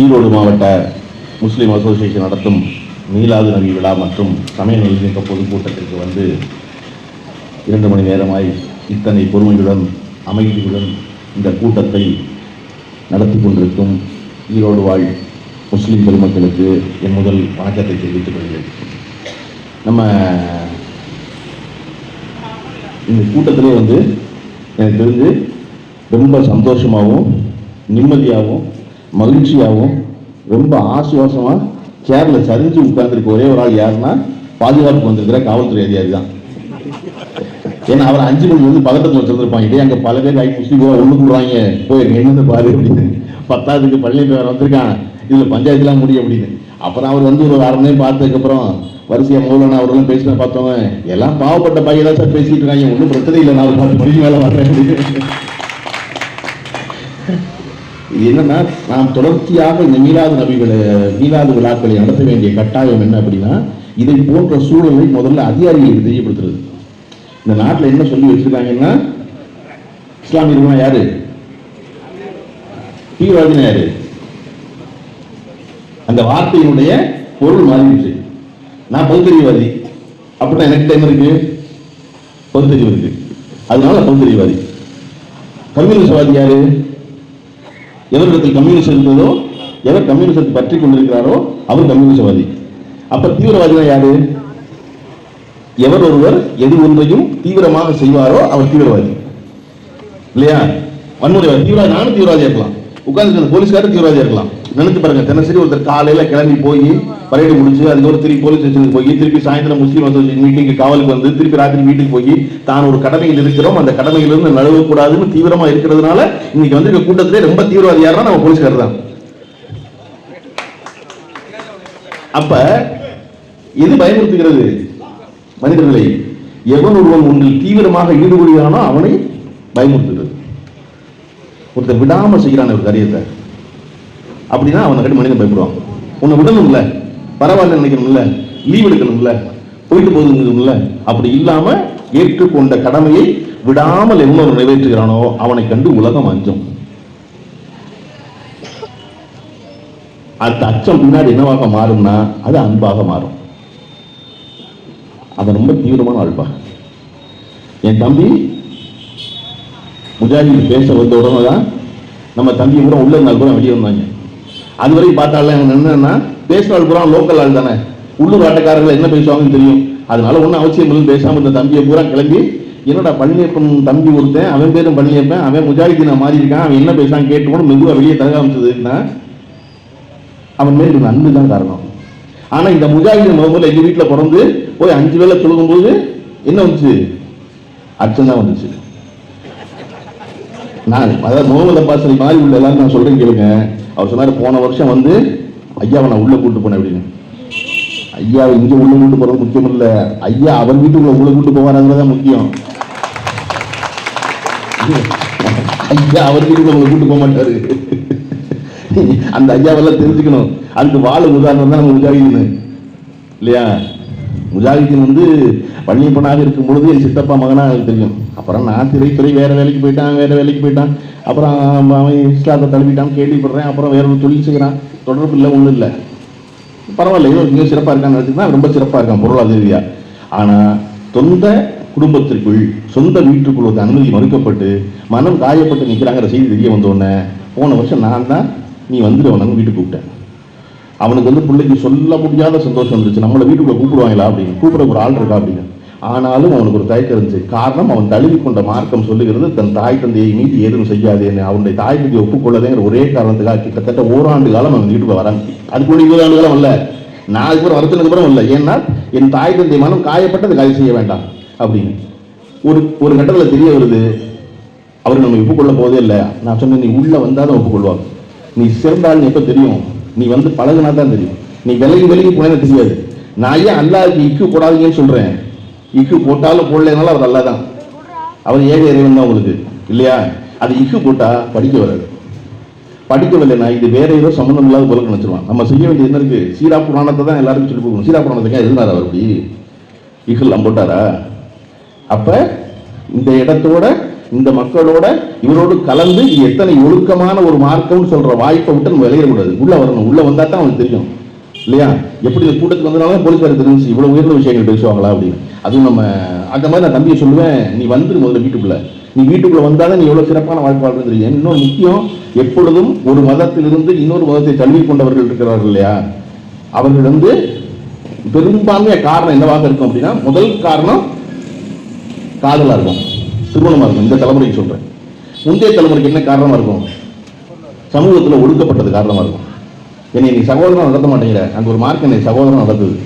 ஈரோடு மாவட்ட முஸ்லீம் அசோசியேஷன் நடத்தும் மீலாது நபி விழா மற்றும் சமய நல்லிணக்க பொதுக்கூட்டத்திற்கு வந்து இரண்டு மணி நேரமாய் இத்தனை பொறுமையுடன் அமைதியுடன் இந்த கூட்டத்தை நடத்தி கொண்டிருக்கும் ஈரோடு வாழ் முஸ்லீம் பெருமக்களுக்கு என் முதல் வணக்கத்தை தெரிவித்துக் கொள்கிறேன். நம்ம இந்த கூட்டத்திலே வந்து எனக்கு தெரிஞ்சு ரொம்ப சந்தோஷமாகவும் நிம்மதியாகவும் மகிழ்ச்சியாகவும் ரொம்ப ஆசுவாசமாக சேரில் சரிஞ்சு உட்கார்ந்துருக்க ஒரே ஒரு ஆள் யாருன்னா பாதுகாப்பு வந்திருக்கிற காவல்துறை அதிகாரி தான். ஏன்னா அவர் அஞ்சு மணி வந்து பதட்டத்தில் வச்சிருந்துருப்பாங்க. இதே அங்கே பல பேர் ஐ முஸ்லீம் ஒன்று கூடுவாங்க போயிருங்க என்னென்னு பாரு அப்படின்னு. பத்தாவதுக்கு பள்ளி வேறு வந்திருக்கான் இதில் பஞ்சாயத்துலாம் முடியும் அப்படின்னு. அப்புறம் அவர் வந்து ஒரு அரை மணி நேரம் பார்த்ததுக்கப்புறம் வரிசையாக மூலம் அவர்களும் பேசின பார்த்தவங்க எல்லாம் பாவப்பட்ட பையன் தான் சார் பேசிட்டு இருக்காங்க. ஒன்றும் பிரச்சனை இல்லை நான் பார்த்து மணிக்கு மேலே வரேன். அப்படின்னு இது என்னன்னா நாம் தொடர்ச்சியாக இந்த மீலாது நபிகளை மீலாது விழாக்களை நடத்த வேண்டிய கட்டாயம் என்ன அப்படின்னா இதை போன்ற சூழலை முதல்ல அதிகாரிகளுக்கு தெரியப்படுத்துறது. இந்த நாட்டில் என்ன சொல்லி வச்சிருக்காங்கன்னா இஸ்லாமியர்கள்னா யாரு? தீவிரவாதினா யாரு? அந்த வார்த்தையினுடைய பொருள் மாறிடுச்சு நான் பகுத்தறிவாதி அப்படின்னா எனக்கு டைம் இருக்கு. பகுத்தறிவு இருக்கு. அதனால பகுத்தறிவாதி கம்யூனிஸ்ட்வாதி யாரு? எவரிடத்தில் கம்யூனிஸ்ட் இருந்ததோ எவர் கம்யூனிஸ்டத்தை பற்றி கொண்டிருக்கிறாரோ அவர் கம்யூனிஸ்ட்வாதி. அப்ப தீவிரவாதினா யாரு? எவர் ஒருவர் எது ஒன்றையும் தீவிரமாக செய்வாரோ அவர் தீவிரவாதி. இல்லையா? வன்முறைவாதி. தீவிரவாதி நானும் தீவிரவாதியா இருக்கலாம். உட்கார்ந்து போலீஸ்காரர் தீவிரவாதியா இருக்கலாம். நினைச்சு பாருங்க தினசரி ஒருத்தர் காலையில கிளம்பி போய் பரேடு முடிச்சு அதுக்கப்புறம் திருப்பி போலீஸ் ஸ்டேஷனுக்கு போய் திருப்பி சாயந்தரம் முஸ்லீம் அசோசியேஷன் மீட்டிங்கு காவலுக்கு வந்து திருப்பி ராத்திரி வீட்டுக்கு போய் தான் ஒரு கடமையில் இருக்கிறோம். அந்த கடமையிலிருந்து நழுவக்கூடாதுன்னு தீவிரமா இருக்கிறதுனால இன்னைக்கு வந்திருக்க கூட்டத்திலே ரொம்ப தீவிரவாதி யாருன்னா நம்ம போலீஸ்காரர் தான். அப்ப எது பயமுறுத்துகிறது? மனிதர்களை எவன் ஒருவன் ஒன்றில் தீவிரமாக ஈடுபடுகிறானோ அவனை பயமுறுத்துகிறது. ஒருத்தர் விடாம செய்கிறான் ஒரு காரியத்தை. அப்படின்னா அவனை கட்டி மனிதன் பயப்படுவான். உன்னை விடணும்ல பரவாயில்ல நினைக்கணும்ல லீவ் எடுக்கணும்ல போயிட்டு போகுதுங்கணும்ல அப்படி இல்லாம ஏற்றுக்கொண்ட கடமையை விடாமல் எவ்வளவு நிறைவேற்றுகிறானோ அவனை கண்டு உலகம் அஞ்சும். அந்த அச்சம் பின்னாடி என்னவாக மாறும்னா அது அன்பாக மாறும். அவன் ரொம்ப தீவிரமான அல்பா. என் தம்பி முஜாஹித் பேச வந்த உடனே தான் நம்ம தம்பி கூட உள்ள இருந்தால் கூட வெளியே வந்தாங்க. அது வரைக்கும் பார்த்தாலும் அவங்க என்னன்னா பேசுறாள் பூரா லோக்கல் ஆள் தானே. உள்ளூர் ஆட்டக்காரர்கள் என்ன பேசுவாங்கன்னு தெரியும். அதனால ஒன்றும் அவசியம் இல்லை பேசாமல் இந்த தம்பியை பூரா கிளம்பி என்னடா பழனியப்பன் தம்பி ஒருத்தன் அவன் பேரும் பழனியப்பன் அவன் முஜாஹிதீனை மாறி இருக்கான் அவன் என்ன பேசான்னு கேட்டு கூட மெதுவாக வெளியே தக அமைச்சதுன்னா அவன் மேல் இருந்த அன்பு தான் காரணம். ஆனால் இந்த முஜாஹிதீன் முதல்ல எங்கள் வீட்டில் பிறந்து போய் அஞ்சு வேளை தொழுகும்போது என்ன வந்துச்சு? அச்சம் தான் வந்துச்சு. நான் அதாவது முகமது அப்பாசல் மாதிரி உள்ள எல்லாரும் நான் சொல்கிறேன் கேளுங்க. அவர் சொன்னார் போன வருஷம் வந்து ஐயாவை நான் உள்ளே கூட்டு போனேன் அப்படின்னு. ஐயாவை இங்கே உள்ள கூட்டு போகிறது முக்கியம் இல்லை. ஐயா அவர் வீட்டுக்குள்ள உள்ள கூட்டு போவாராங்கிறதா முக்கியம். ஐயா அவர் வீட்டுக்குள்ள உங்களை கூட்டு போக மாட்டாரு. அந்த ஐயாவெல்லாம் தெரிஞ்சுக்கணும். அதுக்கு வாழ உதாரணம் தான் நம்ம முஜாஹிதீன். இல்லையா? முஜாஹிதீன் வந்து பள்ளியப்பனாக இருக்கும் பொழுது என் சித்தப்பா மகனா எனக்கு தெரியும். அப்புறம் நான் திரைத்துறை வேறு வேலைக்கு போயிட்டான் வேறு வேலைக்கு போயிட்டான். அப்புறம் அவன் இஸ்லாத்தை தழுவிட்டான் கேள்விப்படுறேன். அப்புறம் வேற ஒரு தொழில் செய்கிறான் தொடர்பு இல்லை ஒன்றும் இல்லை. பரவாயில்ல ஏதோ இங்கே சிறப்பாக இருக்கான்னு தான் ரொம்ப சிறப்பாக இருக்கான் பொருளாதார ரீதியாக ஆனால் சொந்த குடும்பத்திற்குள் சொந்த வீட்டுக்குள் ஒரு அனுமதி மறுக்கப்பட்டு மனம் காயப்பட்டு நிற்கிறாங்கிற செய்தி தெரிய வந்தோடனே போன வருஷம் நான் தான் நீ வந்துடுவன் வீட்டுக்கு கூப்பிட்டேன். அவனுக்கு வந்து பிள்ளைக்கு சொல்ல முடியாத சந்தோஷம் இருந்துச்சு நம்மளை வீட்டுக்குள்ளே கூப்பிடுவாங்களா அப்படின்னு கூப்பிட ஒரு ஆள் இருக்கா அப்படின்னு. ஆனாலும் அவனுக்கு ஒரு தயக்கம் இருந்துச்சு காரணம் அவன் தழுவி கொண்ட மார்க்கம் சொல்லுகிறது தன் தாய் தந்தையை மீது ஏதும் செய்யாதேன்னு அவனுடைய தாய் தந்தையை ஒப்புக்கொள்ளதேங்கிற ஒரே காரணத்துக்காக கிட்டத்தட்ட ஓராண்டு காலம் அவன் வீட்டுக்கு வரான். அதுக்குள்ள இருபது ஆண்டு காலம் இல்லை நான் பேர் வரத்துக்கு அப்புறம் இல்லை. ஏன்னா என் தாய் தந்தை மனம் காயப்பட்டது காய் செய்ய வேண்டாம் அப்படின்னு. ஒரு ஒரு கட்டத்தில் தெரிய வருது அவர் நம்ம ஒப்புக்கொள்ள போதே இல்லை. நான் சொன்னேன் நீ உள்ள வந்தாதான் ஒப்புக்கொள்வாங்க. நீ சிறந்தாள்னு எப்போ தெரியும்? நீ வந்து பழகுனா தான் தெரியும். நீ விலகி விலகி போனேன்னு தெரியாது. நான் ஏன் அல்லாஹ்க்கு இக்கு கூடாதுங்கன்னு சொல்கிறேன் இக்கு போட்டாலும் போடலைனாலும் அவர் நல்லா தான் அவர் ஏக இறைவன் தான் உங்களுக்கு இல்லையா? அது இக்கு போட்டால் படிக்க வராது. படிக்கவில்லைனா இது வேற ஏதோ சம்மந்தம் இல்லாத போல நினைச்சிருவான். நம்ம செய்ய வேண்டியது என்ன இருக்கு? சீரா புராணத்தை தான் எல்லாருக்கும் சொல்லி கொடுக்கணும். சீரா புராணத்துக்கு எழுதினார் அவர் அப்படி? இகுல்லாம் போட்டாரா? அப்ப இந்த இடத்தோட இந்த மக்களோட இவரோடு கலந்து எத்தனை ஒழுக்கமான ஒரு மார்க்கம்னு சொல்ற வாய்ப்பை விட்டு நம்ம விளையிடக்கூடாது உள்ள வரணும். உள்ள வந்தா தான் அவனுக்கு தெரியும். இல்லையா? எப்படி இந்த கூட்டத்துக்கு வந்தனாலும் போலீஸ்காரர் தெரிஞ்சு இவ்வளவு உயர்ந்த விஷயங்கள் பேசுவாங்களா அப்படின்னு. அதுவும் நம்ம அந்த மாதிரி நான் தம்பியை சொல்லுவேன் நீ வந்துரு முதல்ல வீட்டுக்குள்ள. நீ வீட்டுக்குள்ள வந்தாலும் நீ எவ்வளவு சிறப்பான வாழ்க்கை வாழ்றது தெரியும். இன்னொரு முக்கியம் எப்பொழுதும் ஒரு மதத்திலிருந்து இன்னொரு மதத்தை தழுவி கொண்டவர்கள் இருக்கிறார்கள் இல்லையா? அவர்கள் வந்து பெரும்பான்மைய காரணம் என்னவாக இருக்கும் அப்படின்னா முதல் காரணம் காதலா இருக்கும். திருமணமா இருக்கும். இந்த தலைமுறைக்கு சொல்றேன். முந்தைய தலைமுறைக்கு என்ன காரணமா இருக்கும்? சமூகத்துல ஒடுக்கப்பட்டது காரணமா இருக்கும். என்னை நீ சகோதரன் நடத்த மாட்டேங்கிற. அங்க ஒரு மார்க் என்னை சகோதரன் நடத்துது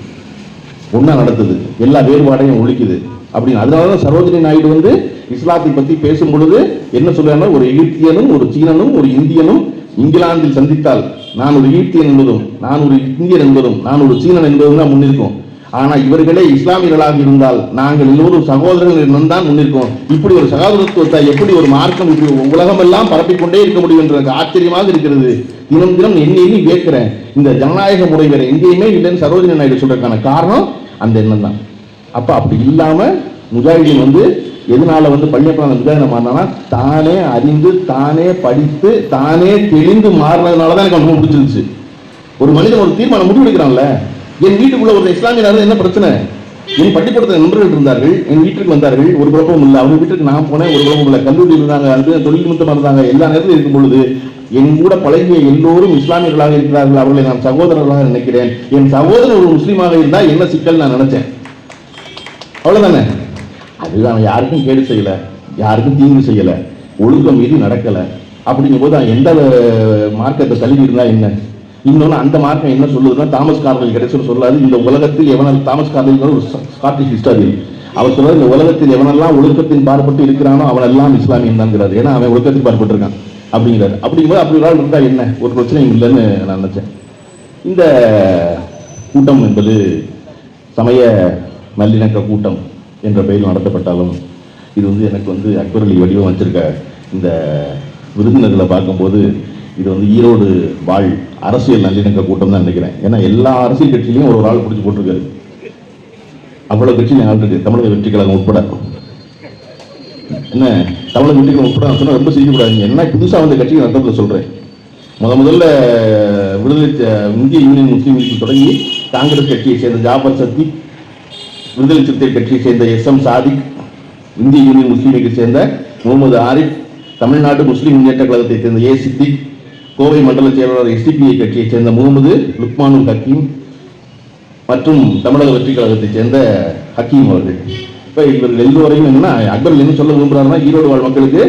ஒன்றா நடத்துது. எல்லா வேறுபாடையும் ஒழிக்குது. அப்படின்னு. அதனால தான் சரோஜினி நாயுடு வந்து இஸ்லாத்தை பத்தி பேசும் பொழுது என்ன சொல்றாங்க ஒரு எகிப்தியனும் ஒரு சீனனும் ஒரு இந்தியனும் இங்கிலாந்தில் சந்தித்தால் நான் ஒரு எகிப்தியன் என்பதும் நான் ஒரு இந்தியன் என்பதும் நான் ஒரு சீனன் என்பதும் தான் முன்னிருக்கும். ஆனா இவர்களே இஸ்லாமியர்களாக இருந்தால் நாங்கள் எல்லோரும் சகோதரர்கள் தான் முன்னிருக்கோம் இப்படி ஒரு சகோதரத்துவத்தை எப்படி ஒரு மார்க்கம் இப்படி உலகமெல்லாம் பரப்பிக்கொண்டே இருக்க முடியும் என்ற ஆச்சரியமாக இருக்கிறது. தினம் தினம் எண்ணி எண்ணி கேட்கிறேன். இந்த ஜனநாயக முறை வேற எங்கேயுமே இல்லைன்னு சரோஜினி நாயுடு சொல்றதுக்கான காரணம் அந்த எண்ணம் தான். அப்ப அப்படி இல்லாம முஜாஹிதீன் வந்து எதனால வந்து பள்ளியப்படம் முஜாஹிதீன் மாறினா தானே அறிந்து தானே படித்து தானே தெளிந்து மாறினதுனால தான் எனக்கு ரொம்ப பிடிச்சிருச்சு ஒரு மனிதன் ஒரு தீர்மானம் முடிவெடுக்கிறான்ல என் வீட்டுக்குள்ள ஒரு இஸ்லாமியர் என்ன பிரச்சனை? என் பள்ளிக்கூடத்தில் நண்பர்கள் இருந்தார்கள் என் வீட்டுக்கு வந்தார்கள் ஒரு குழப்பம் இல்லை. அவங்க வீட்டுக்கு நான் போனேன் ஒரு குழப்பம் இல்லை. கல்லூரி இருந்தாங்க அது தொழில் நிமித்தமாக இருந்தாங்க எல்லா நேரத்திலும் இருக்கும் பொழுது என் கூட பழகிய எல்லோரும் இஸ்லாமியர்களாக இருக்கிறார்கள். அவர்களை நான் சகோதரர்களாக நினைக்கிறேன். என் சகோதரர் ஒரு முஸ்லீமாக இருந்தால் என்ன சிக்கல் நான் நினைச்சேன். அவ்வளவுதானே? அதுதான் யாருக்கும் கேடு செய்யல. யாருக்கும் தீங்கு செய்யல. ஒழுக்கம் மீது நடக்கல. அப்படிங்கும் போது எந்த மார்க்கத்தை தள்ளி இருந்தா என்ன? இன்னொன்று அந்த மார்க்கம் என்ன சொல்லுதுன்னா தாமஸ் கார்வெல் கிடைச்சு சொல்லாது இந்த உலகத்தில் எவனால் தாமஸ் கார்மல் ஒரு ஸ்காட்டிஷ் ஹிஸ்டாரியன் அவர் சொல்றாரு இந்த உலகத்தில் எவனெல்லாம் ஒழுக்கத்தின் பாடுபட்டு இருக்கிறானோ அவன் எல்லாம் இஸ்லாமியன் ஏன்னா அவன் ஒழுக்கத்தின் பாடுபட்டிருக்கான் இருக்கான் அப்படிங்கிறாரு. அப்படிங்கும்போது அப்படி ஒரு இருந்தா என்ன? ஒரு பிரச்சனையும் இல்லைன்னு நான் நினைச்சேன். இந்த கூட்டம் என்பது சமய நல்லிணக்க கூட்டம் என்ற பெயரில் நடத்தப்பட்டாலும் இது வந்து எனக்கு வந்து அக்பரலி வடிவம் வச்சிருக்க இந்த விருந்தினர்களை பார்க்கும்போது இது வந்து ஈரோடு வாழ் அரசியல் நல்லிணக்க கூட்டம் தான் நினைக்கிறேன். ஏன்னா எல்லா அரசியல் கட்சியிலையும் ஒரு ஆள் பிடிச்சி போட்டிருக்காரு. அவ்வளவு கட்சி ஆள் இருக்கு தமிழக வெற்றி கழகம் உட்பட. என்ன தமிழக வெற்றி கழகம் உட்பட சொன்னால் சொன்னா ரொம்ப செய்யக்கூடாதுங்க என்ன புதுசா வந்த கட்சிகள் நடத்தத்தில் சொல்றேன். முத முதல்ல விடுதலை இந்திய யூனியன் முஸ்லீம் லீக் தொடங்கி காங்கிரஸ் கட்சியை சேர்ந்த ஜாபர் சத்தி விடுதலை சிறுத்தை கட்சியை சேர்ந்த எஸ் எம் சாதிக் இந்திய யூனியன் முஸ்லீம் லீக்கை சேர்ந்த முகமது ஆரிஃப் தமிழ்நாடு முஸ்லீம் முன்னேற்ற கழகத்தை சேர்ந்த ஏ சித்திக் கோவை மண்டல செயலாளர் எஸ்டிபிஐ கட்சியை சேர்ந்த முகமது லுக்மானும் ஹக்கீம் மற்றும் தமிழக வெற்றி கழகத்தை சேர்ந்த ஹக்கீம் அவர்கள். இப்போ இவர்கள் எல்லோரையும் என்னன்னா அக்பர் என்ன சொல்ல விரும்புறாருன்னா ஈரோடு வாழ் மக்களுக்கு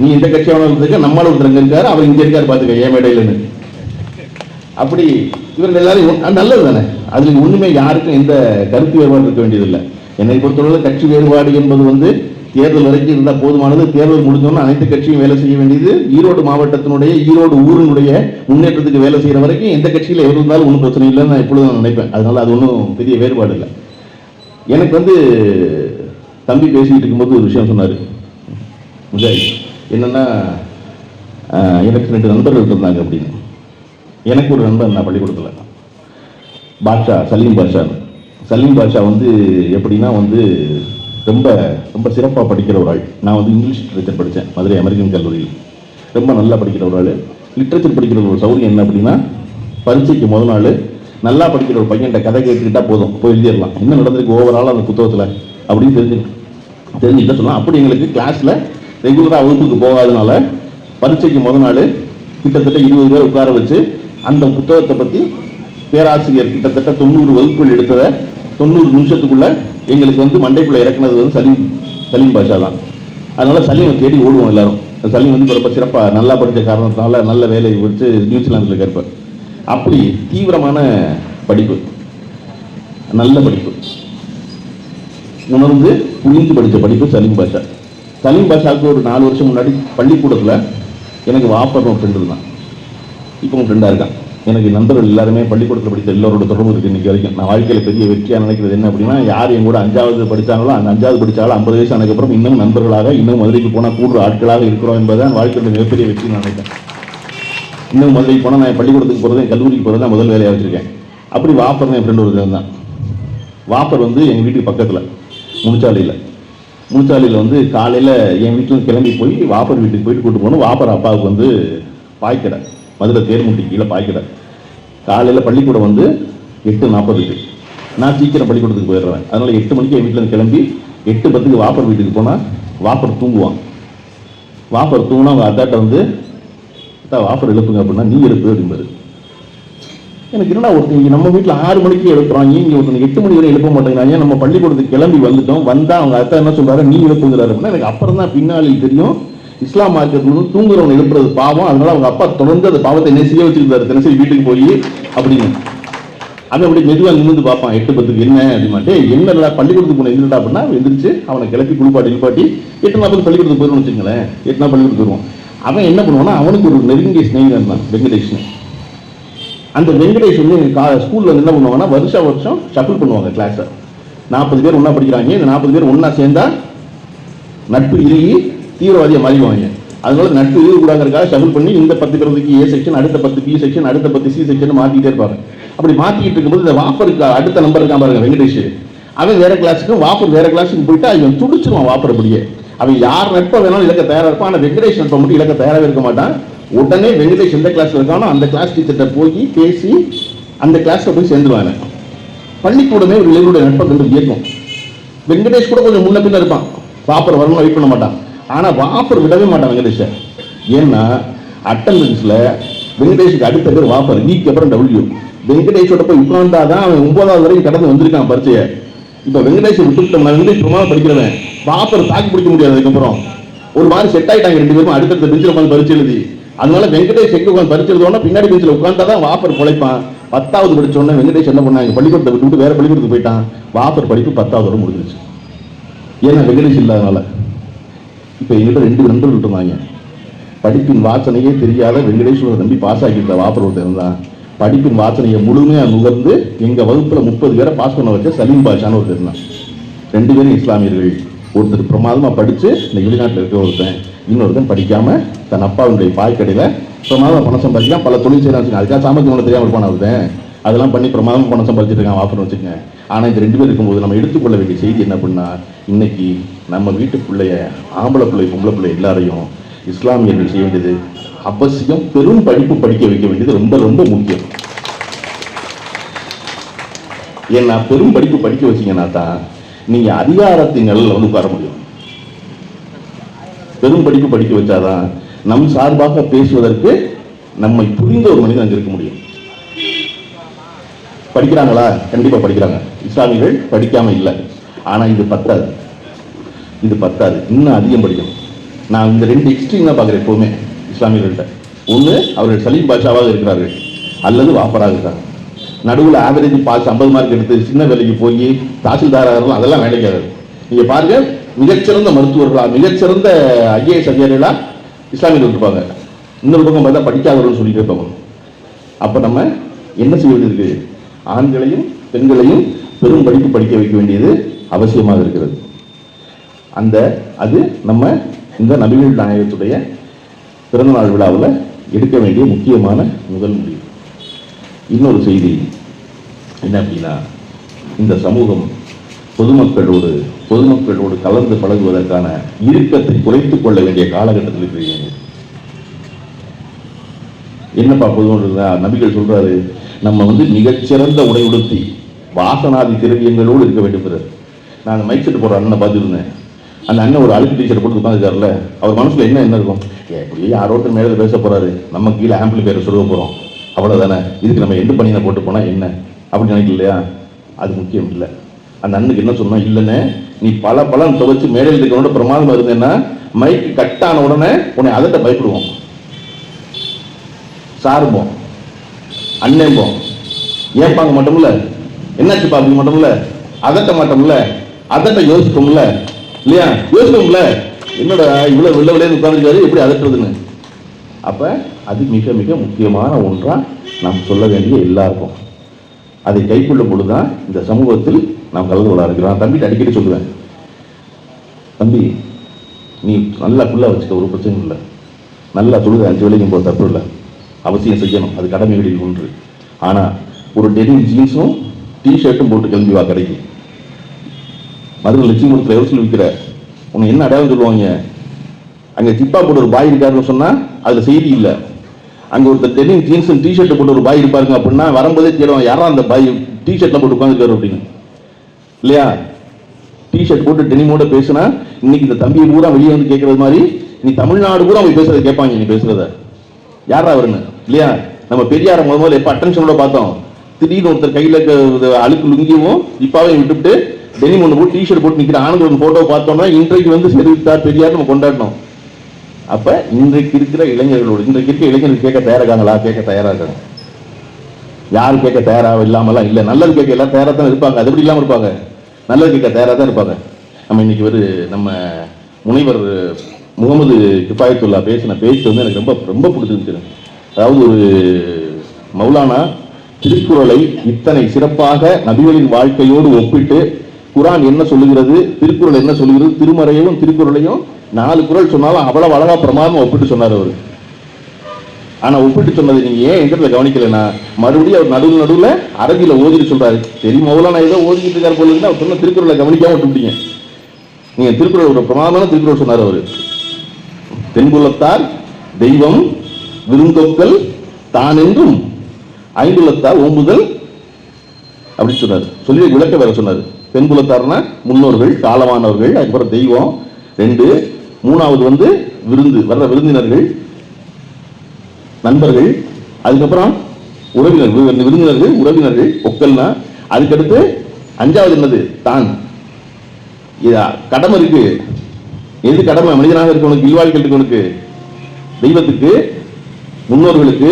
நீ இந்த கட்சியான இருக்க நம்மளால ஒருத்தர் இருக்காரு அவர் இங்கே இருக்காரு பார்த்துக்க ஏன் மேடையிலன்னு அப்படி இவர்கள் எல்லாரும் நல்லது தானே? அதில் ஒன்றுமே யாருக்கும் எந்த கருத்து வேறுபாடு இருக்க வேண்டியதில்லை. என்னை பொறுத்தவரை கட்சி வேறுபாடு என்பது வந்து தேர்தல் வரைக்கும் இருந்தால் போதுமானது. தேர்தல் முடிஞ்சோன்னு அனைத்து கட்சியும் வேலை செய்ய வேண்டியது. ஈரோடு மாவட்டத்தினுடைய ஈரோடு ஊரினுடைய முன்னேற்றத்துக்கு வேலை செய்கிற வரைக்கும் எந்த கட்சியில் எவர் இருந்தாலும் ஒன்றும் பிரச்சனை இல்லைன்னு நான் எப்பொழுதும் நான் நினைப்பேன். அதனால அது ஒன்றும் பெரிய வேறுபாடு இல்லை. எனக்கு வந்து தம்பி பேசிக்கிட்டு இருக்கும்போது ஒரு விஷயம் சொன்னார். முஜாஹித் என்னென்னா எனக்கு ரெண்டு நண்பர்கள் இருந்தாங்க அப்படின்னு. எனக்கு ஒரு நண்பன் நான் பள்ளிக்கூடத்தில் பாட்ஷா சலீம் பாட்ஷா சலீம் பாட்ஷா வந்து எப்படின்னா வந்து ரொம்ப ரொம்ப சிறப்பாக படிக்கிற ஒரு ஆள். நான் வந்து இங்கிலீஷ் லிட்ரேச்சர் படித்தேன் மதுரை அமெரிக்கன் கல்லூரியில். ரொம்ப நல்லா படிக்கிற ஒரு ஆள். லிட்ரேச்சர் படிக்கிற ஒரு சௌரியம் என்ன அப்படின்னா பரீட்சைக்கு முதல் நாள் நல்லா படிக்கிற ஒரு பையன்கிட்ட கதை கேட்டுக்கிட்டால் போதும் போய் எழுதிடலாம். என்ன நடந்திருக்கு ஓவரால் அந்த புத்தகத்தில் அப்படின்னு தெரிஞ்சு தெரிஞ்சுக்கிட்ட சொல்லலாம் அப்படி எங்களுக்கு கிளாஸில் ரெகுலராக வகுப்புக்கு போகாதனால பரீட்சைக்கு முதல் நாள் கிட்டத்தட்ட இருபது பேர் உட்கார வச்சு அந்த புத்தகத்தை பற்றி பேராசிரியர் கிட்டத்தட்ட தொண்ணூறு வகுப்புகள் எடுத்ததை தொண்ணூறு நிமிஷத்துக்குள்ளே எங்களுக்கு வந்து மண்டைக்குள்ளே இறக்குனது வந்து சலீம் சலீம் பாஷா தான். அதனால் சலீமை தேடி ஓடுவோம் எல்லாரும். சலீம் வந்து ரொம்ப சிறப்பாக நல்லா படித்த காரணத்தினால நல்ல வேலையை வச்சு நியூசிலாந்தில் இருப்பார் அப்படி தீவிரமான படிப்பு. நல்ல படிப்பு. உணர்ந்து புரிந்து படித்த படிப்பு சலீம் பாஷா. சலீம் பாஷாவுக்கு ஒரு நாலு வருஷம் முன்னாடி பள்ளிக்கூடத்தில் எனக்கு வாப்பர் ஃப்ரெண்டு இருந்தான். இப்போ ஃப்ரெண்டாக இருக்கான். எனக்கு நண்பர்கள் எல்லாருமே பள்ளிக்கூடத்தில் படித்த எல்லோரோட தொடர்பு இருக்குது இன்றைக்கி வரைக்கும். நான் வாழ்க்கையில் பெரிய வெற்றியாக நினைக்கிறது என்ன அப்படின்னா யார் என் கூட அஞ்சாவது படித்தாங்களோ அந்த அஞ்சாவது படித்தாலும் ஐம்பது வயசு ஆனதுக்கப்புறம் இன்னும் நண்பர்களாக இன்னும் மதுரைக்கு போனால் கூடுற ஆட்களாக இருக்கிறோம் என்பதுதான் வாழ்க்கையோட மிகப்பெரிய வெற்றி நான் நினைக்கிறேன். இன்னும் மதுரைக்கு போனால் நான் பள்ளிக்கூடத்துக்கு போகிறது என் கல்லூரிக்கு போகிறது தான் முதல் வேலையாக வச்சுருக்கேன். அப்படி வாப்பர் என் ஃப்ரெண்டு ஒரு தான் வாப்பர் வந்து எங்கள் வீட்டுக்கு பக்கத்தில் முனிச்சாலையில். முனிச்சாலையில் வந்து காலையில் என் வீட்டில் கிளம்பி போய் வாப்பர் வீட்டுக்கு போயிட்டு கூட்டு போகணும். வாப்பர் அப்பாவுக்கு வந்து பாய்க்கடை மதுரை தேர்முட்டி கீழே பாய்க்கடை காலையில் பள்ளிக்கூடம் வந்து எட்டு நாற்பதுக்கு நான் சீக்கிரம் பள்ளிக்கூடத்துக்கு போயிடுறேன். அதனால் எட்டு மணிக்கு என் வீட்டில் கிளம்பி எட்டு பத்துக்கு வாப்பர் வீட்டுக்கு போனால் வாப்பர் தூங்குவான். வாப்பர் தூங்கினா அவங்க அத்தாட்ட வந்து அத்தா வாப்பர் எழுப்புங்க அப்படின்னா நீ எழுப்பு அப்படிம்பாரு. எனக்கு என்னடா ஒருத்தங்க நம்ம வீட்டில் ஆறு மணிக்கு எழுப்புறாங்க இங்கே ஒருத்தங்க எட்டு மணி வரை எழுப்ப மாட்டேங்கிறாங்க நம்ம பள்ளிக்கூடத்துக்கு கிளம்பி வந்துட்டோம் வந்தால் அவங்க அத்தா என்ன சொல்கிறாரு நீ எழுப்புங்கிறாரு அப்படின்னா எனக்கு அப்புறம் தான் பின்னாளில் தெரியும். இஸ்லாம் மார்க்கெட் வந்து தூங்குறவங்க எழுப்புறது பாவம். அதனால அவங்க அப்பா தொடர்ந்து அந்த பாவத்தை நெசிய செய்ய வச்சிருந்தாரு? தினசரி வீட்டுக்கு போய் அப்படின்னு. அவன் அப்படி மெதுவாக நிமிந்து பார்ப்பான். எட்டு பத்துக்கு என்ன அப்படிமாட்டே என்னடா பள்ளிக்கூடத்துக்கு போன எந்திரடா அப்படின்னா எந்திரிச்சு அவனை கிளப்பி குளிப்பாட்டி குளிப்பாட்டி எட்டு நாற்பது பள்ளிக்கூடத்துக்கு போயிடுவோம் வச்சுங்களேன் எட்டு நாள் பள்ளிக்கூடத்துக்கு வருவான் அவன் என்ன பண்ணுவான்னா அவனுக்கு ஒரு நெருங்கிய ஸ்நேகிதன் தான் வெங்கடேஷ்னு. அந்த வெங்கடேஷ் வந்து கா ஸ்கூலில் வந்து என்ன பண்ணுவாங்கன்னா வருஷ வருஷம் ஷஃபிள் பண்ணுவாங்க கிளாஸை நாற்பது பேர் ஒன்றா படிக்கிறாங்க. இந்த நாற்பது பேர் ஒன்றா சேர்ந்தா நட்பு இறுகி தீவிரவாதியா மாறிடுவாங்க அதனால நட்பு இறுக கூடாங்கிறதுக்காக பண்ணி இந்த பத்து பேருக்கு ஏ செக்ஷன் அடுத்த பத்து பி செக்ஷன் அடுத்த பத்து சி செக்ஷன் மாற்றிக்கிட்டே இருப்பாங்க. அப்படி மாற்றிக்கிட்டு இருக்கும்போது இந்த வாப்பர் அடுத்த நம்பர் இருக்கான் பாருங்க வெங்கடேஷ். அவன் வேற கிளாஸுக்கும் வாப்பர் வேற கிளாஸுக்கு போயிட்டு அவன் துடிச்சிருவான் வாப்பர் அப்படியே. அவன் யார் நட்பை வேணாலும் இலக்க தயாராக இருப்பான் ஆனால் வெங்கடேஷ் நட்பை மட்டும் இலக்க தயாராகவே இருக்க மாட்டான். உடனே வெங்கடேஷ் எந்த கிளாஸ்ல இருக்கானோ அந்த கிளாஸ் டீச்சர்கிட்ட போய் பேசி அந்த கிளாஸில் போய் சேர்ந்துருவாங்க. பள்ளிக்கூடமே ஒரு இளைஞருடைய நட்பை கண்டு இயக்கும் வெங்கடேஷ் கூட கொஞ்சம் முன்ன பின்ன இருப்பான். வாப்பர் வரணும் வெயிட் பண்ண மாட்டான். ஆனால் வாப்பர் விடவே மாட்டான் வெங்கடேஷை ஏன்னா அட்டண்டன்ஸில் வெங்கடேஷுக்கு அடுத்த பேர் வாப்பர் வீக்கு அப்புறம் டபிள்யூ வெங்கடேஷோட போய் உட்கார்ந்தாதான் அவன் ஒன்பதாவது வரைக்கும் கடந்து வந்திருக்கான் பரிச்சையை. இப்போ வெங்கடேஷன் விட்டுட்டோம்னா வெங்கடேஷ் ரொம்ப படிக்கிறவன். வாப்பர் தாக்கு பிடிக்க முடியாது அதுக்கப்புறம். ஒரு மாதிரி செட் ஆகிட்டாங்க ரெண்டு பேரும் அடுத்தடுத்த பெஞ்சில் உட்காந்து பரிச்சு எழுதி. அதனால வெங்கடேஷ் எங்கே உட்காந்து பரிச்சு எழுதோன்னா பின்னாடி பெஞ்சில் உட்கார்ந்தாதான் வாப்பர் பொழைப்பான். பத்தாவது படித்தோடனே வெங்கடேஷ் என்ன பண்ணாங்க பள்ளிக்கூடத்தை விட்டு விட்டு வேற பள்ளிக்கூடத்துக்கு போயிட்டான். வாப்பர் படிப்பு பத்தாவது வரை முடிஞ்சிருச்சு. ஏன்னா வெங்கடேஷ் இல்லாதனால. இப்போ எங்கிட்ட ரெண்டு நண்பர்கள் இருந்தாங்க படிப்பின் வாசனையே தெரியாத வெங்கடேஸ்வரர் நம்பி பாஸ் ஆகியிருந்த வாப்பர் ஒருத்தர் இருந்தான். படிப்பின் வாசனையை முழுமையாக நுகர்ந்து எங்கள் வகுப்பில் முப்பது பேரை பாஸ் பண்ண வச்ச சலீம் பாஷான்னு ஒருத்தர் இருந்தான். ரெண்டு பேரும் இஸ்லாமியர்கள். ஒருத்தர் பிரமாதமாக படித்து இந்த வெளிநாட்டில் இருக்க ஒருத்தன் இன்னொருத்தன் படிக்காமல் தன் அப்பாவுடைய பாய்க்கடையில் பிரமாதமாக பணம் சம்பாதிக்கலாம் பல தொழில் செய்யலாம் அதுக்காக சாமர்த்தியம் ஒன்று தெரியாமல் இருப்பான் ஒருத்தன்? அதெல்லாம் பண்ணி பிரமாதம் பணம் சம்பாதிச்சிட்டு இருக்கான் வாப்பர்னு வச்சுக்கோங்க. ஆனால் இந்த ரெண்டு பேர் இருக்கும்போது நம்ம எடுத்துக்கொள்ள வேண்டிய செய்தி என்ன பண்ணா இன்னைக்கு நம்ம வீட்டு பிள்ளைய ஆம்பளை பிள்ளை பொம்பளை பிள்ளை எல்லாரையும் இஸ்லாமியர்கள் செய்ய வேண்டியது அவசியம். பெரும் படிப்பு படிக்க வைக்க வேண்டியது ரொம்ப ரொம்ப முக்கியம். ஏன்னா பெரும் படிப்பு படிக்க வச்சீங்கன்னா தான் நீங்கள் அதிகாரத்தின் நிழல்ல வந்து உட்கார முடியும். பெரும் படிப்பு படிக்க வச்சாதான் நம் சார்பாக பேசுவதற்கு நம்மை புரிந்த ஒரு மனிதன் அங்கே இருக்க முடியும். படிக்கிறாங்களா? கண்டிப்பா படிக்கிறாங்க. இஸ்லாமியர்கள் படிக்காம இல்லை. ஆனா இது பத்தாது. இது பத்தாது. இன்னும் அதிகம் படிக்கணும். நான் இந்த ரெண்டு எக்ஸ்ட்ரீம் தான் பார்க்குறேன் எப்பவுமே இஸ்லாமியர்கள்ட்ட. ஒன்று அவர்கள் சலீம் பாஷாவாக இருக்கிறார்கள். அல்லது வாப்பராக இருக்கிறார் நடுவில் ஆவரேஜ் பாஸ் ஐம்பது மார்க் எடுத்து சின்ன வேலைக்கு போய் தாசில்தாராக அதெல்லாம் வேலைக்காது நீங்கள் நீங்க பாருங்க மிகச்சிறந்த மருத்துவர்களாக மிகச்சிறந்த ஐஏஎஸ் அதிகாரிகளாக இஸ்லாமியர்கள் இருப்பாங்க. இன்னொரு பக்கம் பார்த்தா படிக்காதவர்கள் சொல்லிட்டு இருப்பாங்க அப்போ நம்ம என்ன செய்ய வேண்டியது ஆண்களையும் பெண்களையும் பெரும் படிப்பு படிக்க வைக்க வேண்டியது அவசியமாக இருக்கிறது. அந்த அது நம்ம இந்த நபிகள் நாயகத்துடைய பிறந்தநாள் விழாவில் எடுக்க வேண்டிய முக்கியமான முதல் முடிவு. இன்னொரு செய்தி என்ன அப்படின்னா இந்த சமூகம் பொதுமக்களோடு பொதுமக்களோடு கலந்து பழகுவதற்கான இறுக்கத்தை குறைத்துக் கொள்ள வேண்டிய காலகட்டத்தில் இருக்கிறீங்க என்னப்பா பொதுமக்கள் நபிகள் சொல்றாரு நம்ம வந்து மிகச்சிறந்த உடை உடுத்தி வாசனாதி திரவியங்களோடு இருக்க வேண்டும் நான் அந்த மைக் செட்டு போடுற அண்ணனை பார்த்துருந்தேன். அந்த அண்ணன் ஒரு அழுக்கு டீச்சர் போட்டு உட்காந்துருக்காருல்ல அவர் மனசுல என்ன என்ன இருக்கும்? ஏ யாரோட்டும் மேலே பேச போறாரு. நம்ம கீழே ஆம்பிள் பேரை சொல்ல போறோம். அவ்வளவுதானே? இதுக்கு நம்ம எண்டு பண்ணின போட்டு போனா என்ன? அப்படி நினைக்கல இல்லையா? அது முக்கியம் இல்லை. அந்த அண்ணுக்கு என்ன சொன்னோம்? இல்லைன்னு நீ பல பலன் துவைச்சு மேடையில் இருக்கிறவனோட பிரமாதம் இருந்தேன்னா மைக்கு கட்டான உடனே உன்னை அதட்ட பயப்படுவோம். சாரும்போம் அண்ணேம்போம் ஏற்பாங்க மாட்டோம்ல என்னாச்சுப்பா அப்படி மாட்டோம்ல அதட்ட மாட்டோம்ல அதட்ட யோசிப்போம்ல இல்லையா? யோசிப்போம்ல. என்னடா இவ்வளோ வெள்ள வெளியே உட்காந்துருக்காரு எப்படி அதட்டுறதுன்னு அப்போ அது மிக மிக முக்கியமான ஒன்றாக நாம் சொல்ல வேண்டிய எல்லாருக்கும். அதை கைக்கொள்ளும் பொழுதுதான் இந்த சமூகத்தில் நாம் கலந்து கொள்ள இருக்கிறோம். தம்பி அடிக்கடி சொல்லுவேன் தம்பி நீ நல்லா ஃபுல்லாக வச்சுக்க ஒரு பிரச்சனையும் இல்லை. நல்லா தொழுது அஞ்சு வேலைக்கும் போக தப்பு இல்லை. அவசியம் செய்யணும். அது கடமைகளில் ஒன்று. ஆனால் ஒரு டெனிம் ஜீன்ஸும் டிஷர்ட்டும் போட்டு கிளம்பி வா கிடைக்கும் மதுரை லட்சுமிபுரத்தில் எவ்வளோ சொல்லி விற்கிற உன்னை என்ன அடையாளம் சொல்லுவாங்க? அங்கே ஜிப்பா போட்டு ஒரு பாய் இருக்காருன்னு சொன்னால் அதில் செய்தி இல்லை. அங்கே ஒருத்தர் டெனிம் ஜீன்ஸ் டிஷர்ட் போட்டு ஒரு பாய் இருப்பாருங்க அப்படின்னா வரும்போதே தேடுவாங்க யாரா அந்த பாய்? டிஷர்ட்லாம் போட்டு உட்காந்துருக்காரு அப்படின்னு. இல்லையா? டிஷர்ட் போட்டு டெனிமோட பேசுனா இன்னைக்கு இந்த தம்பியை பூரா வெளியே வந்து கேட்கறது மாதிரி நீ தமிழ்நாடு பூரா அவங்க பேசுறத கேட்பாங்க நீ பேசுறத. யாரா அவருன்னு? இல்லையா? நம்ம பெரியார முத முதல்ல எப்போ அட்டென்ஷனோட பார்த்தோம்? திடீர்னு ஒருத்தர் கையில அழுக்கு லுங்கியும் இப்பாவையும் விட்டுவிட்டு டெனிம் ஒன்று போட்டு டிஷர்ட் போட்டு நிற்கிற ஆனந்த ஒரு பார்த்தோம்னா இன்றைக்கு வந்து தெரிவித்தார் பெரியார் நம்ம கொண்டாடணும். அப்ப இன்றைக்கு இருக்கிற இளைஞர்களோடு இன்றைக்கு இருக்கிற இளைஞர்கள் கேட்க தயாராகாங்களா? கேட்க தயாராக இருக்காங்க. யாரும் கேட்க தயாராக இல்லாமலாம் இல்ல. நல்லது கேட்க எல்லாம் தயாராக தான் இருப்பாங்க. அது எப்படி இல்லாமல் இருப்பாங்க? நல்லது கேட்க தயாராக தான் இருப்பாங்க. நம்ம இன்னைக்கு ஒரு நம்ம முனைவர் முகமது கிஃபாயத்துல்லா பேசின பேச்சு வந்து எனக்கு ரொம்ப ரொம்ப பிடிச்சிருந்துச்சு. அதாவது ஒரு மௌலானா திருக்குறளை இத்தனை சிறப்பாக நபிகளின் வாழ்க்கையோடு ஒப்பிட்டு குரான் என்ன சொல்லுகிறது திருக்குறள் என்ன சொல்லுகிறது திருமறையும் திருக்குறளையும் நாலு குறள் சொன்னாலும் அவ்வளவு அழகா பிரமாதமா ஒப்பிட்டு சொன்னார் அவர். ஆனா ஒப்பிட்டு சொன்னது நீங்க ஏன் எங்கிட்ட கவனிக்கலனா மறுபடியும் அவர் நடுவில் நடுவில் அரபியில ஓதிட்டு சொல்றாரு. சரி மௌலானா ஏதோ ஓதிக்கிட்டு இருக்காரு போல அவர் சொன்ன திருக்குறளை கவனிக்காம விட்டுட்டீங்க நீங்க திருக்குறள் ஒரு பிரமாதமான திருக்குறள் சொன்னார் அவர். தென்புலத்தார் தெய்வம் விருந்தொக்கல் தான் என்றும் ஐந்துலத்தார் ஓம்புதல் அப்படி சொன்னார். சொல்லி விளக்க வேற சொன்னார். தென்புலத்தார்னா முன்னோர்கள் காலமானவர்கள் அதுக்கப்புறம் தெய்வம் ரெண்டு. மூணாவது வந்து விருந்து வர்ற விருந்தினர்கள் நண்பர்கள் அதுக்கப்புறம் உறவினர்கள் விருந்தினர்கள் உறவினர்கள் ஒக்கல்னா அதுக்கடுத்து அஞ்சாவது என்னது? தான். கடமை இருக்கு. எது கடமை? மனிதனாக இருக்கவனுக்கு இல்வாழ்க்கை இருக்கவனுக்கு தெய்வத்துக்கு முன்னோர்களுக்கு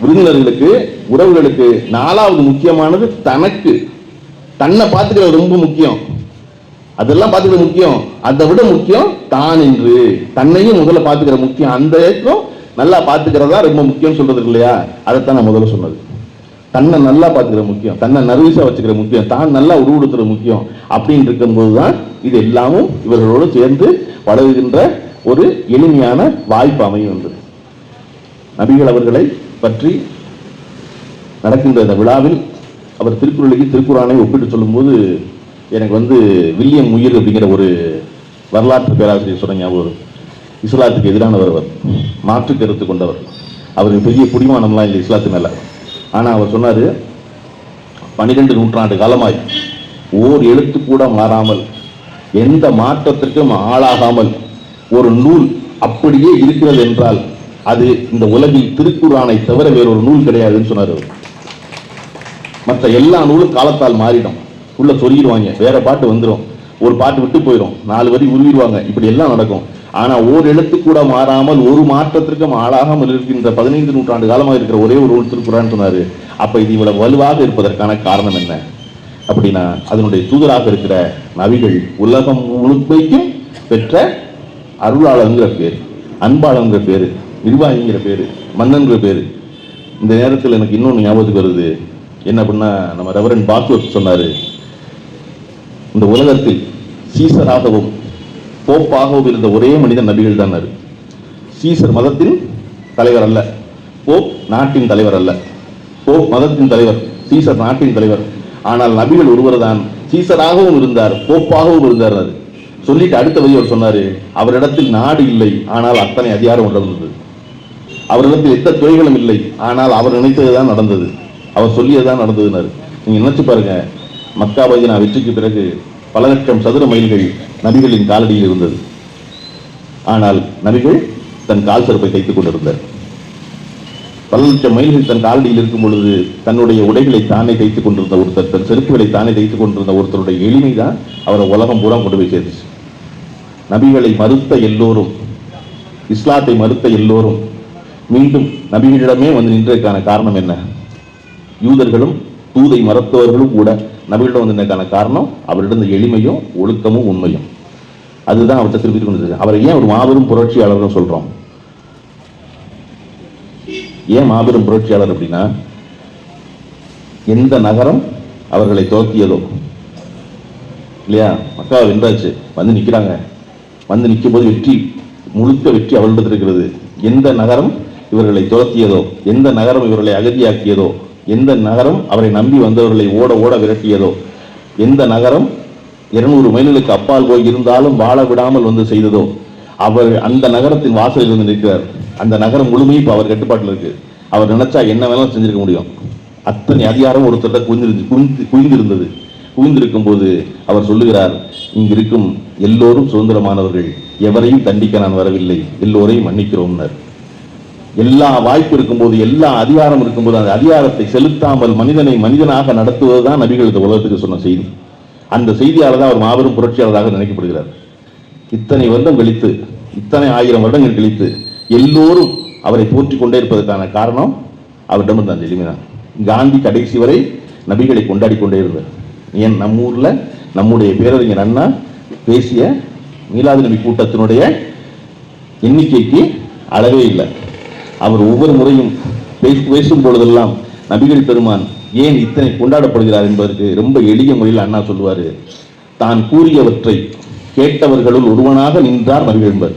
விருந்தினர்களுக்கு உறவுகளுக்கு நாலாவது முக்கியமானது தனக்கு. தன்னை பார்த்துக்கிறது ரொம்ப முக்கியம். அதெல்லாம் பார்த்துக்கிற முக்கியம். அதை விட முக்கியம் தான் என்று. தன்னையும் முதல்ல பார்த்துக்கிற முக்கியம். அந்த ஏக்கம் நல்லா பார்த்துக்கிறதா ரொம்ப முக்கியம் சொல்றது இல்லையா? அதைத்தான் நான் முதல்ல சொன்னது. தன்னை நல்லா பார்த்துக்கிற முக்கியம். தன்னை நர்வீஸாக வச்சுக்கிற முக்கியம். தான் நல்லா உருவெடுத்துற முக்கியம். அப்படின்னு இருக்கும்போது தான் இது எல்லாமும் இவர்களோடு சேர்ந்து வளர்கின்ற ஒரு எளிமையான வாய்ப்பு அமையும் என்று. நபிகள் அவர்களை பற்றி நடக்கின்ற இந்த விழாவில் அவர் திருக்குறளுக்கு திருக்குறானை ஒப்பிட்டு சொல்லும்போது எனக்கு வந்து வில்லியம் உயிர் அப்படிங்கிற ஒரு வரலாற்று பேராசிரியர் சொன்ன ஞாபகம் இஸ்லாத்துக்கு எதிரானவர் அவர். மாற்று கருத்து கொண்டவர். அவருக்கு பெரிய குடிமானம்லாம் இல்லை இஸ்லாத்து மேலே. ஆனால் அவர் சொன்னார் பன்னிரெண்டு நூற்றாண்டு காலமாய் ஓர் எழுத்து கூட மாறாமல் எந்த மாற்றத்திற்கும் ஆளாகாமல் ஒரு நூல் அப்படியே இருக்கிறது என்றால் அது இந்த உலகில் திருக்குறானை தவிர வேறொரு நூல் கிடையாதுன்னு சொன்னார் அவர். மற்ற எல்லா நூலும் காலத்தால் மாறிடும். உள்ள சொல்லிடுவாங்க வேற பாட்டு வந்துடும் ஒரு பாட்டு விட்டு போயிடும் நாலு வரி உருவிடுவாங்க. இப்படி எல்லாம் நடக்கும். ஆனா ஓர் எழுத்து கூட மாறாமல் ஒரு மாற்றத்திற்கும் ஆளாகாமல் இருக்கின்ற பதினைந்து நூற்றாண்டு காலமாக இருக்கிற ஒரே ஒரு நூல் திருக்குறான்னு சொன்னாரு. அப்ப இது இவ்வளவு வலுவாக இருப்பதற்கான காரணம் என்ன? அப்படின்னா அதனுடைய தூதராக இருக்கிற நபிகள் உலகம் முழுமைக்கும் பெற்ற அருளாளங்கிற பேர் அன்பாளங்கிற பேரு. நிர்வாகிங்கிற பேர் மன்னன்கிற பேர். இந்த நேரத்தில் எனக்கு இன்னொன்று ஞாபகத்துக்கு வருது. என்ன அப்படின்னா நம்ம ரெவரன் பாஸ்வத் சொன்னார். இந்த உலகத்தில் சீசராகவும் போப்பாகவும் இருந்த ஒரே மனிதன் நபிகள் தான் சீசர் மதத்தின் தலைவர் அல்ல. போப் நாட்டின் தலைவர் அல்ல. போப் மதத்தின் தலைவர் சீசர் நாட்டின் தலைவர். ஆனால் நபிகள் ஒருவர் தான். சீசராகவும் இருந்தார் போப்பாகவும் இருந்தார் அது. சொல்லிட்டு அடுத்த வரி அவர் சொன்னார் அவரிடத்தில் நாடு இல்லை ஆனால் அத்தனை அதிகாரம் நடந்தது அவரிடத்தில் எந்த துறைகளும் இல்லை. ஆனால் அவர் நினைத்தது தான் நடந்தது. அவர் சொல்லியதுதான் நடந்ததுனாரு நீங்கள் நினைச்சு பாருங்க. மக்கா மதீனா வெற்றிக்கு பிறகு பல லட்சம் சதுர மைல்கள் நபிகளின் காலடியில் இருந்தது. ஆனால் நபிகள் தன் கால் செருப்பை தைத்துக் கொண்டிருந்தார். பல லட்சம் மைல்கள் தன் காலடியில் இருக்கும் பொழுது தன்னுடைய உடைகளை தானே தைத்துக் கொண்டிருந்த ஒருத்தர் தன் செருப்புகளை தானே தைத்துக் கொண்டிருந்த ஒருத்தருடைய எளிமை தான் அவரை உலகம் பூரா கொண்டு போய் சேர்ந்துச்சு நபிகளை மறுத்த எல்லோரும் இஸ்லாத்தை மறுத்த எல்லோரும் மீண்டும் நபிகளிடமே வந்து நின்றதுக்கான காரணம் என்ன? யூதர்களும் தூதை மறத்தவர்களும் கூட நபிகளிடம் வந்து காரணம் அவரிடம் எளிமையும் ஒழுக்கமும் உண்மையும் அதுதான் அவர்கிட்ட திருப்பி கொண்டு அவரை ஏன் ஒரு மாபெரும் புரட்சியாளர்னு சொல்றோம்? ஏன் மாபெரும் புரட்சியாளர் அப்படின்னா எந்த நகரம் அவர்களை துவக்கியதோ இல்லையா? மக்கா வென்றாச்சு வந்து நிக்கிறாங்க. வந்து நிற்கும் போது வெற்றி முழுக்க வெற்றி அவர்களிடத்தில் இருக்கிறது. எந்த நகரம் இவர்களை துரத்தியதோ? எந்த நகரம் இவர்களை அகதியாக்கியதோ? எந்த நகரம் அவரை நம்பி வந்தவர்களை ஓட ஓட விரட்டியதோ? எந்த நகரம் இருநூறு மைல்களுக்கு அப்பால் போய் இருந்தாலும் வாழ விடாமல் வந்து செய்ததோ? அவர் அந்த நகரத்தின் வாசலில் இருந்து நிற்கிறார். அந்த நகரம் முழுமையும் இப்போ அவர் கட்டுப்பாட்டில் இருக்கு. அவர் நினைச்சா என்ன வேணாலும் செஞ்சிருக்க முடியும். அத்தனை அதிகாரம் ஒருத்தர்ட்ட குவிந்திருந்து குவிந்து குவிந்திருந்தது. குவிந்திருக்கும் போது அவர் சொல்லுகிறார் இங்கிருக்கும் எல்லோரும் சுதந்திரமானவர்கள். எவரையும் தண்டிக்க நான் வரவில்லை. எல்லோரையும் மன்னிக்கிறோம்னர். எல்லா வாய்ப்பு இருக்கும்போது எல்லா அதிகாரம் இருக்கும்போது அந்த அதிகாரத்தை செலுத்தாமல் மனிதனை மனிதனாக நடத்துவதுதான் நபிகள் இந்த உலகத்துக்கு சொன்ன செய்தி. அந்த செய்தியாளர் தான் அவர் மாபெரும் புரட்சியாளராக நினைக்கப்படுகிறார். இத்தனை வருடம் கழித்து இத்தனை ஆயிரம் வருடங்கள் கழித்து எல்லோரும் அவரை போற்றி கொண்டே இருப்பதற்கான காரணம் அவரிடம் இருந்த எளிமைதான். காந்தி கடைசி வரை நபிகளை கொண்டாடி கொண்டே இருந்தார். ஏன்? நம்ம ஊரில் நம்முடைய பேரறிஞர் அண்ணா பேசிய மீலாது நபி கூட்டத்தினுடைய எண்ணிக்கைக்கு அளவே இல்லை. அவர் ஒவ்வொரு முறையும் பேசும் பொழுதெல்லாம் நபிகள் பெருமான் ஏன் இத்தனை கொண்டாடப்படுகிறார் என்பதற்கு ரொம்ப எளிய முறையில் அண்ணா சொல்லுவார். தான் கூறியவற்றை கேட்டவர்களுள் ஒருவனாக நின்றார் நபிகள் என்பர்.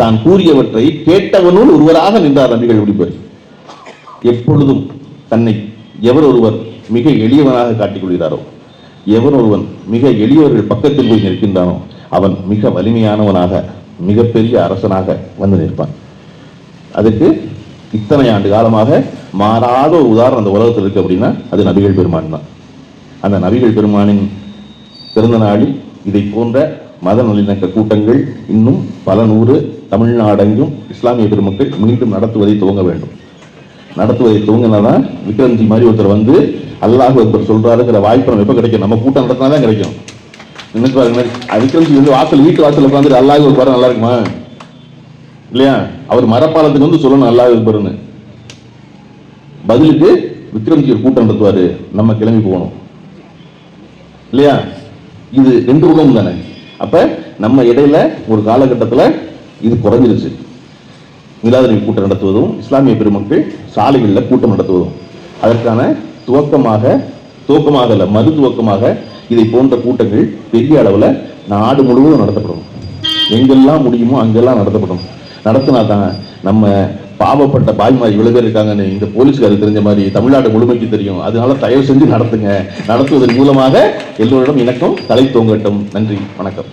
தான் கூறியவற்றை கேட்டவனுள் ஒருவராக நின்றார் நபிகள் முடிப்பர் எப்பொழுதும் தன்னை எவர் ஒருவர் மிக எளியவனாக காட்டிக் கொள்கிறாரோ எவர் ஒருவன் மிக எளியவர்கள் பக்கத்தில் போய் நிற்கின்றானோ அவன் மிக வலிமையானவனாக மிகப்பெரிய அரசனாக வந்து நிற்பான். அதுக்கு இத்தனை ஆண்டு காலமாக மாறாத ஒரு உதாரணம் அந்த உலகத்தில் இருக்கு அப்படின்னா அது நபிகள் பெருமான் தான். அந்த நபிகள் பெருமானின் பிறந்த நாளில் இதை போன்ற மத நல்லிணக்க கூட்டங்கள் இன்னும் பல நூறு தமிழ்நாடெங்கும் இஸ்லாமிய பெருமக்கள் மீண்டும் நடத்துவதை துவங்க வேண்டும். நடத்துவதை துவங்கினாதான் விக்ரம்ஜி மாதிரி ஒருத்தர் வந்து அல்லாஹ் ஒருத்தர் சொல்றாருங்கிற வாய்ப்பு நம்ம எப்போ கிடைக்கும்? நம்ம கூட்டம் நடத்தினா தான் கிடைக்கும். நினைச்சு பாருங்க விக்ரம்ஜி வந்து வாசல் வீட்டு வாசல் உட்காந்துட்டு அல்லாஹ் ஒரு நல்லா இருக்குமா? இல்லையா? அவர் மரப்பாலத்துக்கு வந்து சொல்லணும் நல்லா இருப்பாருன்னு பதிலுக்கு விக்ரம்ஜி ஒரு கூட்டம் நடத்துவாரு நம்ம கிளம்பி போகணும். இல்லையா? இது ரெண்டு பக்கம் தானே. அப்ப நம்ம இடையில ஒரு காலகட்டத்துல இது குறைஞ்சிருச்சு. மிலாதனி கூட்டம் நடத்துவதும் இஸ்லாமிய பெருமக்கள் சாலைகளில் கூட்டம் நடத்துவதும். அதற்கான துவக்கமாக துவக்கமாக அல்ல மறு துவக்கமாக இதை போன்ற கூட்டங்கள் பெரிய அளவில் நாடு முழுவதும் நடத்தப்படும். எங்கெல்லாம் முடியுமோ அங்கெல்லாம் நடத்தப்படும். நடத்தினா தான் நம்ம பாவப்பட்ட பாய்மாரி இவ்வளவு பேர் இருக்காங்கன்னு இந்த போலீஸ்காரருக்கு தெரிஞ்ச மாதிரி தமிழ்நாடு முழுமைக்கு தெரியும். அதனால தயவு செஞ்சு நடத்துங்க. நடத்துவதன் மூலமாக எல்லோரிடம் இணக்கம் தலை தோங்கட்டும். நன்றி. வணக்கம்.